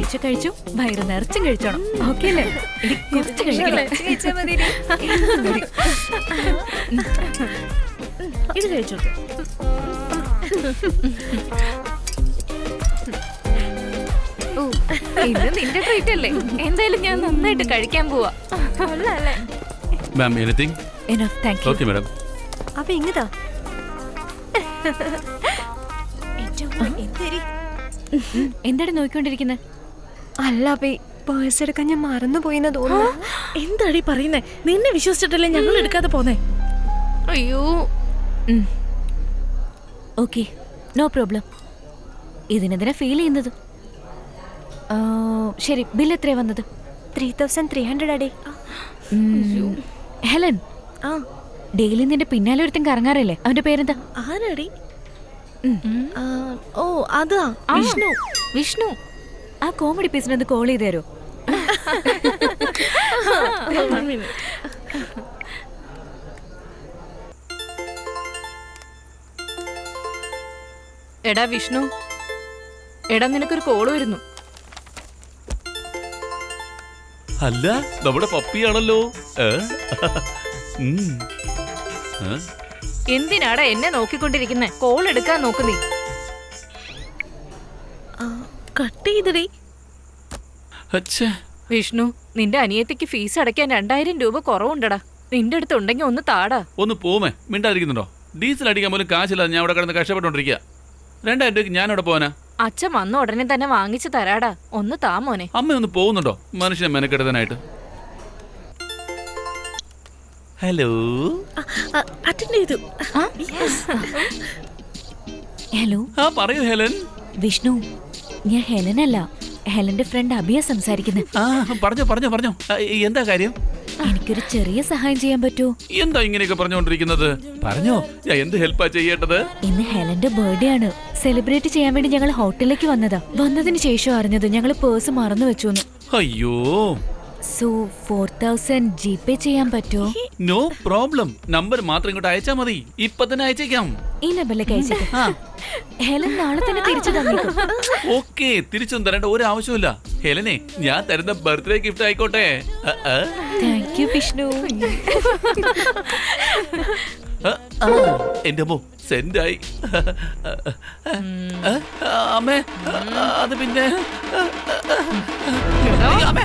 കഴിച്ചു കഴിച്ചു വയറ് നിറച്ചും കഴിച്ചോണം. ഓക്കെ അല്ലേ? കുറച്ച് കഴിക്കല്ലേ ഇത് കഴിച്ചു? ഓ, ഇത് നിന്റെ ട്രീറ്റ് അല്ലേ? എന്തായാലും ഞാൻ നന്നായിട്ട് കഴിക്കാൻ പോവാ. മാം എനിത്തിങ് ഓക്കെ മാഡം അപ്പൊ ഇങ്ങതാ. എന്താണ് നോക്കിക്കൊണ്ടിരിക്കുന്നത് അല്ല അപ്പേ പേഴ്സ് എടുക്കാൻ ഞാൻ മറന്നുപോയിന്ന് തോന്നുന്നു. എന്താടി പറയുന്നേ? നിന്നെ വിശ്വസിച്ചിട്ടല്ലേ ഞങ്ങൾ എടുക്കാതെ പോന്നേ? അയ്യോ. Okay no problem. ഇതിനെതിരെ ഫീൽ ചെയ്യുന്നത്. ശരി ബിൽ എത്രയാ വന്നത്? ത്രീ തൗസൻഡ് ത്രീ ഹൺഡ്രഡ് അടേ. ഹെലൻ ആ. ഡെയിലി നിന്റെ പിന്നാലെ ഒരുത്തൻ കറങ്ങാറില്ലേ? അവന്റെ പേരെന്താ? ആരാടി? ഓ അതാ വിഷ്ണു. വിഷ്ണു. ആ കോമഡി പീസിന് ഒന്ന് കോൾ ചെയ്ത് തരോ എടാ വിഷ്ണു എടാ നിനക്കൊരു കോൾ വരുന്നു അല്ല നമ്മുടെ പപ്പിയാണല്ലോ ഏ? ഉം. ഏ? എന്തിനാടാ എന്നെ നോക്കിക്കൊണ്ടിരിക്കുന്നെ കോൾ എടുക്കാൻ നോക്ക് നീ കട്ട് ചെയ്തടി. വിഷ്ണു നിന്റെ അനിയത്തിക്ക് ഫീസ് അടയ്ക്കാൻ രണ്ടായിരം രൂപ കുറവുണ്ടടാ. നിന്റെ അടുത്ത് ഉണ്ടെങ്കിൽ ഒന്ന് താടാ. ഒന്ന് പോമേ മിണ്ടാതിരിക്കുന്നുണ്ടോ? ഡീസൽ അടിക്കാൻ പോലും കാശില്ല ഞാൻ അവിടെ കിടന്ന് കഷ്ടപ്പെട്ടോണ്ടിരിക്കുക രണ്ടായിരം രൂപയ്ക്ക് ഞാൻ അവിടെ പോവാനാ? അച്ഛൻ വന്ന ഉടനെ തന്നെ വാങ്ങിച്ചു തരാടാ. ഒന്ന് താ മോനെ. അമ്മ ഒന്ന് പോകുന്നുണ്ടോ? മനുഷ്യനെ മെനക്കെടുത്തനായിട്ട്. ഹലോ? അറ്റൻഡ് ചെയ്തു. ഹലോ. ആ പറയൂ ഹെലൻ. വിഷ്ണു ഞാൻ ഹെലനല്ല. ഹെലന്റെ ഫ്രണ്ട് അഭിയ സംസാരിക്കുന്നത് ആ പറഞ്ഞോ പറഞ്ഞോ പറഞ്ഞോ. എന്താ കാര്യം? എനിക്കൊരു ചെറിയ സഹായം ചെയ്യാൻ പറ്റൂ. എന്താ ഇങ്ങനെയൊക്കെ പറഞ്ഞുകൊണ്ടിരിക്കുന്നത് പറഞ്ഞോ ഞാൻ എന്ത് ഹെൽപ്പാ ചെയ്യേണ്ടത്? ഇന്ന് ഹെലന്റെ ബർത്ത്ഡേ ആണ്. സെലിബ്രേറ്റ് ചെയ്യാൻ വേണ്ടി ഞങ്ങൾ ഹോട്ടലിലേക്ക് വന്നതാ. വന്നതിന് ശേഷം അറിഞ്ഞത് ഞങ്ങൾ പേഴ്സ് മറന്നു വെച്ചു അയ്യോ. So four thousand G pay ചെയ്യാൻ പറ്റുമോ? നോ പ്രോബ്ലം നമ്പർ മാത്രം ഇങ്ങോട്ട് അയച്ചാ മതി. ഇപ്പൊ തന്നെ അയച്ചേക്കാം. ഈ നമ്പറിലേക്ക് അയച്ചേക്ക്. ഹെലൻ നാളെ തന്നെ തിരിച്ചു തന്നേക്കും. ഓക്കെ തിരിച്ചൊന്നും തരേണ്ട ഒരു ആവശ്യമില്ല ഹെലനെ ഞാൻ തരുന്ന ബർത്ത്ഡേ ഗിഫ്റ്റ് ആയിക്കോട്ടെ. Thank you Vishnu. എന്റെ അമ്മോ സെൻഡായി അമ്മേ അത് പിന്നെ. അമ്മേ.